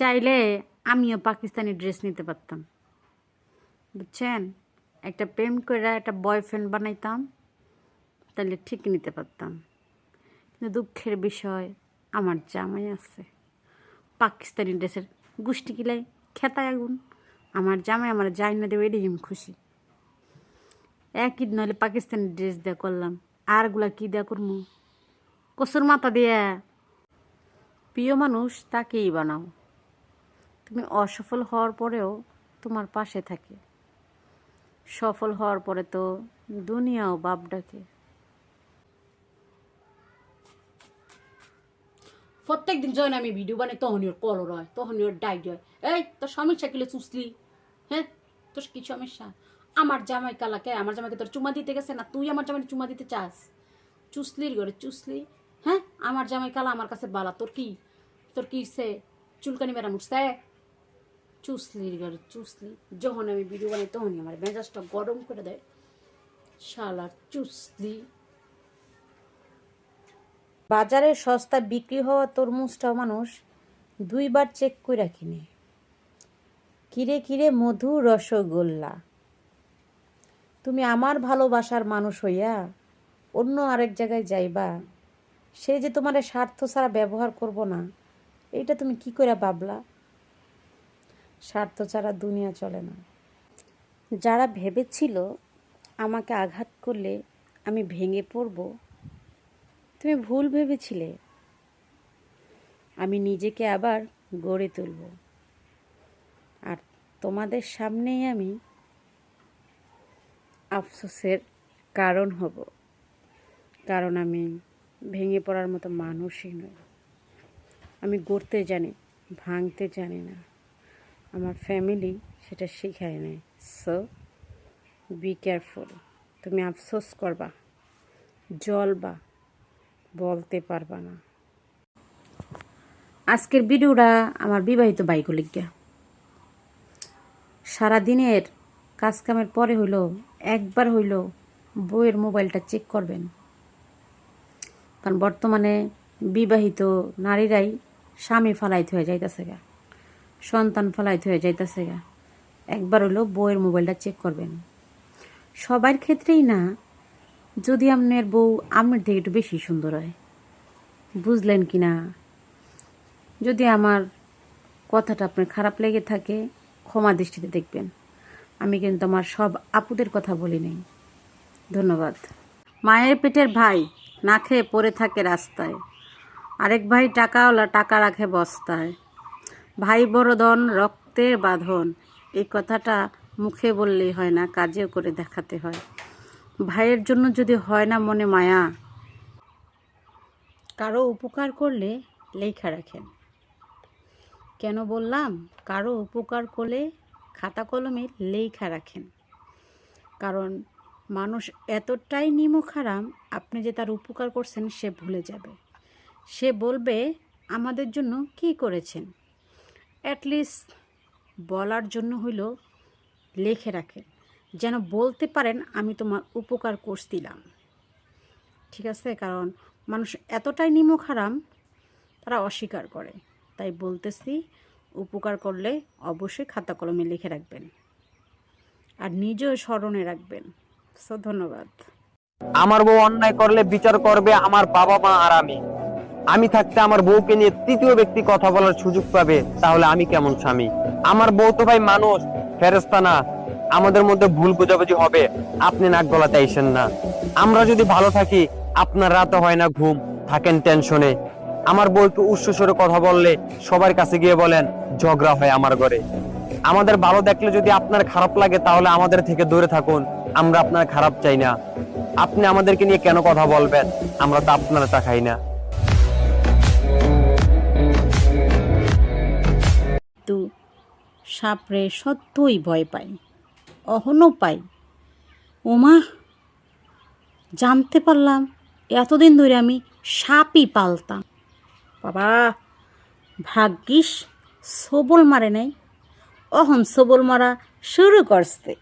চাইলে আমিও পাকিস্তানি ড্রেস নিতে পারতাম। বুঝছেন? একটা প্রেম করে একটা বয়ফ্রেন্ড বানাইতাম তাহলে ঠিক নিতে পারতাম। কিন্তু দুঃখের বিষয়, আমার জামাই আছে। পাকিস্তানি ড্রেসের গুষ্টি কিলাই খেতায় আগুন। আমার জামাই আমার যাই না দেবে, এটাই আমি খুশি। একই নইলে পাকিস্তানি ড্রেস দেয়া করলাম। আরগুলা কী দেয়া করব কসুর মাথা দিয়ে। প্রিয় মানুষ, তাকেই বানাও। তুমি অসফল হওয়ার পরেও তোমার পাশে থাকে। সফল হওয়ার পরে তো দুনিয়াও বাপ ডাকে। প্রত্যেক দিন যখন আমি ভিডিও বানাই তখন ওর কলর হয় তখন ওর ডাইট হয়। এই, তোর সমস্যা কিলে চুসলি হ্যাঁ? তোর কি সমস্যা? আমার জামাই কালাকে, আমার জামাইকে তোর চুমা দিতে গেছে না? তুই আমার জামাই চুমা দিতে চাস? চুসলির ঘরে চুসলি হ্যাঁ? আমার জামাই কালা আমার কাছে বালা, তোর কি? তোর কি সে চুলকানি বেড়া মুছতে চুসলির চুসলি। যখন আমি ভিডিও বানাই, তখনই আমার মেজাজটা গরম করে দেয়। শালার চুসলি। বাজারে সস্তা বিক্রি হওয়া তরমুজটাও মানুষ দুইবার চেক করে কিনে। কিরে কিরে মধু রসগোল্লা। তুমি আমার ভালোবাসার মানুষ হইয়া অন্য আরেক জায়গায় যাইবা। সে যে তোমার স্বার্থ ছাড়া ব্যবহার করব না, এইটা তুমি কি করে ভাবলা? স্বার্থ ছাড়া দুনিয়া চলে না। যারা ভেবেছিল আমাকে আঘাত করলে আমি ভেঙে পড়ব, তুমি ভুল ভেবেছিলে। আমি নিজেকে আবার গড়ে তুলব। আর তোমাদের সামনেই আমি আফসোসের কারণ হব। কারণ আমি ভেঙে পড়ার মতো মানুষই নই। আমি গড়তে জানি, ভাঙতে জানি না। আমার ফ্যামিলি সেটা শেখায় নেয় সো বি কেয়ারফুল তুমি আফসোস করবা জলবা বলতে পারবা না। আজকের ভিডিওটা আমার বিবাহিত বাইকলিজ্ঞা সারাদিনের কাজকামের পরে হইল একবার হইল বইয়ের মোবাইলটা চেক করবেন। কারণ বর্তমানে বিবাহিত নারীরাই স্বামী ফালাইতে হয়ে যাইতেছে গা। সন্তান ফালাইতে হয়ে যাইতেছে গা। একবার হইল বউয়ের মোবাইলটা চেক করবেন। সবার ক্ষেত্রেই না, যদি আপনার বউ আপনার থেকে একটু বেশি সুন্দর হয়। বুঝলেন কি না? যদি আমার কথাটা আপনার খারাপ লেগে থাকে, ক্ষমা দৃষ্টিতে দেখবেন। আমি কিন্তু আমার সব আপুদের কথা বলি নাই। ধন্যবাদ। মায়ের পেটের ভাই না খেয়ে পড়ে থাকে রাস্তায়। আরেক ভাই টাকাওয়ালা টাকা রাখে বস্তায়। ভাই বড় ধন রক্তের বাঁধন। এই কথাটা মুখে বললেই হয় না, কাজেও করে দেখাতে হয়। ভাইয়ের জন্য যদি হয় না মনে মায়া। কারও উপকার করলে লেখা রাখেন। কেন বললাম? কারও উপকার করলে খাতা কলমে লেখা রাখেন। কারণ মানুষ এতটাই নিমখারাম, আপনি যে তার উপকার করছেন সে ভুলে যাবে। সে বলবে, আমাদের জন্য কি করেছেন? অ্যাটলিস্ট বলার জন্য হইল লেখে রাখেন যেন বলতে পারেন, আমি তোমার উপকার করছিলাম ঠিক আছে? কারণ মানুষ এতটাই নিমখারাম, তারা অস্বীকার করে। তাই বলতেছি, উপকার করলে অবশ্যই খাতা কলমে লিখে রাখবেন। আর নিজেও স্মরণে রাখবেন। সো ধন্যবাদ। আমার বউ অন্যায় করলে বিচার করবে আমার বাবা মা আর আমি। আমি থাকতে আমার বউকে নিয়ে তৃতীয় ব্যক্তি কথা বলার সুযোগ পাবে, তাহলে আমি কেমন স্বামী? আমার বউ তো ভাই মানুষ ফেরেস্তা না। আমাদের মধ্যে ভুল বোঝাবুঝি হবে, আপনি নাক গলাতে আইসেন না। আমরা যদি ভালো থাকি, আপনার রাতে হয় না ঘুম, থাকেন টেনশনে। আমার বউ একটু উচ্চস্বরে কথা বললে সবার কাছে গিয়ে বলেন, ঝগড়া হয় আমার ঘরে। আমাদের ভালো দেখলে যদি আপনার খারাপ লাগে, তাহলে আমাদের থেকে দূরে থাকুন। আমরা আপনার খারাপ চাই না। আপনি আমাদেরকে নিয়ে কেন কথা বলবেন? আমরা তো আপনার তা খাই না। সাপরে সত্যই ভয় পাই, অহনও পাই। ওমা, জানতে পারলাম এতদিন ধরে আমি সাপই পালতাম। বাবা, ভাগ্যিস সবল মারে নাই। অহন সবল মারা শুরু করছে।